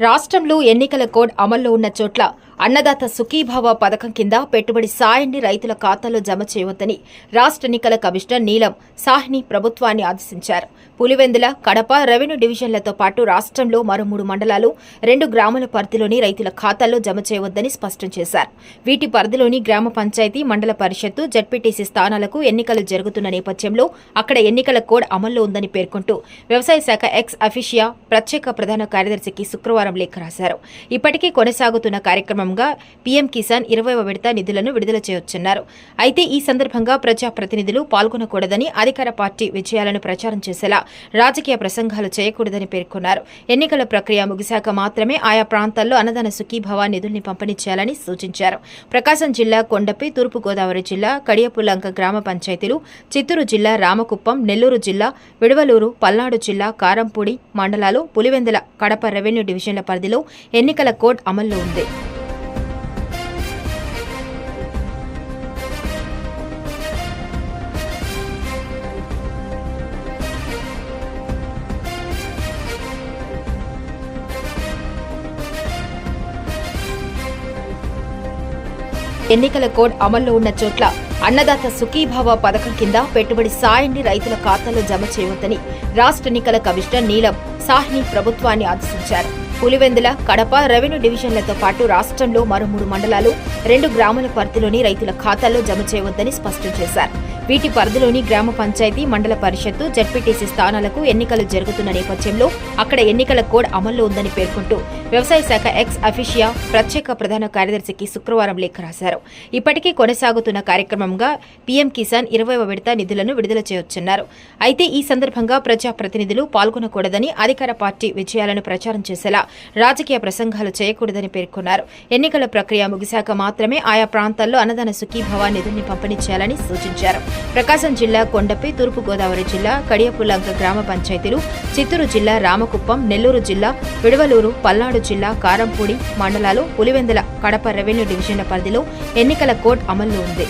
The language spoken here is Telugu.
రాష్ట్రంలో ఎన్నికల కోడ్ అమల్లో ఉన్న చోట్ల అన్నదాత సుఖీభావ పథకం కింద పెట్టుబడి సాయాన్ని రైతుల ఖాతాలో జమ చేయవద్దని రాష్ట్ర ఎన్నికల కమిషనర్ నీలం సాహ్ని ప్రభుత్వాన్ని ఆదేశించారు. పులివెందుల కడప రెవెన్యూ డివిజన్లతో పాటు రాష్ట్రంలో మరో మూడు మండలాలు రెండు గ్రామాల పరిధిలోని రైతుల ఖాతాల్లో జమ చేయవద్దని స్పష్టం చేశారు. వీటి పరిధిలోని గ్రామ పంచాయతీ మండల పరిషత్తు జడ్పీటీసీ స్థానాలకు ఎన్నికలు జరుగుతున్న నేపథ్యంలో అక్కడ ఎన్నికల కోడ్ అమల్లో ఉందని పేర్కొంటూ వ్యవసాయ శాఖ ఎక్స్ అఫీషియా ప్రత్యేక ప్రధాన కార్యదర్శికి శుక్రవారం లేఖ రాశారు. ఇప్పటికీ కొనసాగుతున్న కార్యక్రమం భాగంగా పీఎం కిసాన్ ఇరవైవ విడత నిధులను విడుదల చేయొచ్చన్నారు. అయితే ఈ సందర్భంగా ప్రజాప్రతినిధులు పాల్గొనకూడదని అధికార పార్టీ విజయాలను ప్రచారం చేసేలా రాజకీయ ప్రసంగాలు చేయకూడదని పేర్కొన్నారు. ఎన్నికల ప్రక్రియ ముగిశాక మాత్రమే ఆయా ప్రాంతాల్లో అన్నదాన సుఖీభవ నిధుల్ని పంపిణీ చేయాలని సూచించారు. ప్రకాశం జిల్లా కొండపి తూర్పుగోదావరి జిల్లా కడియపులంక గ్రామ పంచాయతీలు చిత్తూరు జిల్లా రామకుప్పం నెల్లూరు జిల్లా విడవలూరు పల్నాడు జిల్లా కారంపూడి మండలాలు పులివెందుల కడప రెవెన్యూ డివిజన్ల పరిధిలో ఎన్నికల కోడ్ అమల్లో ఉంది. ఎన్నికల కోడ్ అమల్లో ఉన్న చోట్ల అన్నదాత సుఖీభావ పథకం కింద పెట్టుబడి సాయాన్ని రైతుల ఖాతాలో జమ చేయవద్దని రాష్ట్ర ఎన్నికల కమిషనర్ నీలం సాహ్ని ప్రభుత్వాన్ని ఆదేశించారు. పులివెందుల కడప రెవెన్యూ డివిజన్లతో పాటు రాష్ట్రంలో మరో మూడు మండలాలు రెండు గ్రామాల పరిధిలోని రైతుల ఖాతాల్లో జమ చేయవద్దని స్పష్టం చేశారు. వీటి పరిధిలోని గ్రామ పంచాయతీ మండల పరిషత్తు జడ్పీటీసీ స్థానాలకు ఎన్నికలు జరుగుతున్న నేపథ్యంలో అక్కడ ఎన్నికల కోడ్ అమల్లో ఉందని పేర్కొంటూ వ్యవసాయ శాఖ ఎక్స్ అఫీషియా ప్రత్యేక ప్రధాన కార్యదర్శికి శుక్రవారం లేఖ రాశారు. ఇప్పటికీ కొనసాగుతున్న కార్యక్రమంగా పీఎం కిసాన్ ఇరవైవ విడత నిధులను విడుదల చేయొచ్చన్నారు. అయితే ఈ సందర్భంగా ప్రజాప్రతినిధులు పాల్గొనకూడదని అధికార పార్టీ విజయాలను ప్రచారం చేసేలా రాజకీయ ప్రసంగాలు చేయకూడదని పేర్కొన్నారు. ఎన్నికల ప్రక్రియ ముగిశాక మాత్రమే ఆయా ప్రాంతాల్లో అన్నదాన సుఖీభవ నిధుల్ని పంపిణీ చేయాలని సూచించారు. ప్రకాశం జిల్లా కొండపి తూర్పుగోదావరి జిల్లా కడియపులంక గ్రామ పంచాయతీలు చిత్తూరు జిల్లా రామకుప్పం నెల్లూరు జిల్లా విడవలూరు పల్నాడు జిల్లా కారంపూడి మండలాలు పులివెందుల కడప రెవెన్యూ డివిజన్ల పరిధిలో ఎన్నికల కోడ్ అమల్లో ఉంది.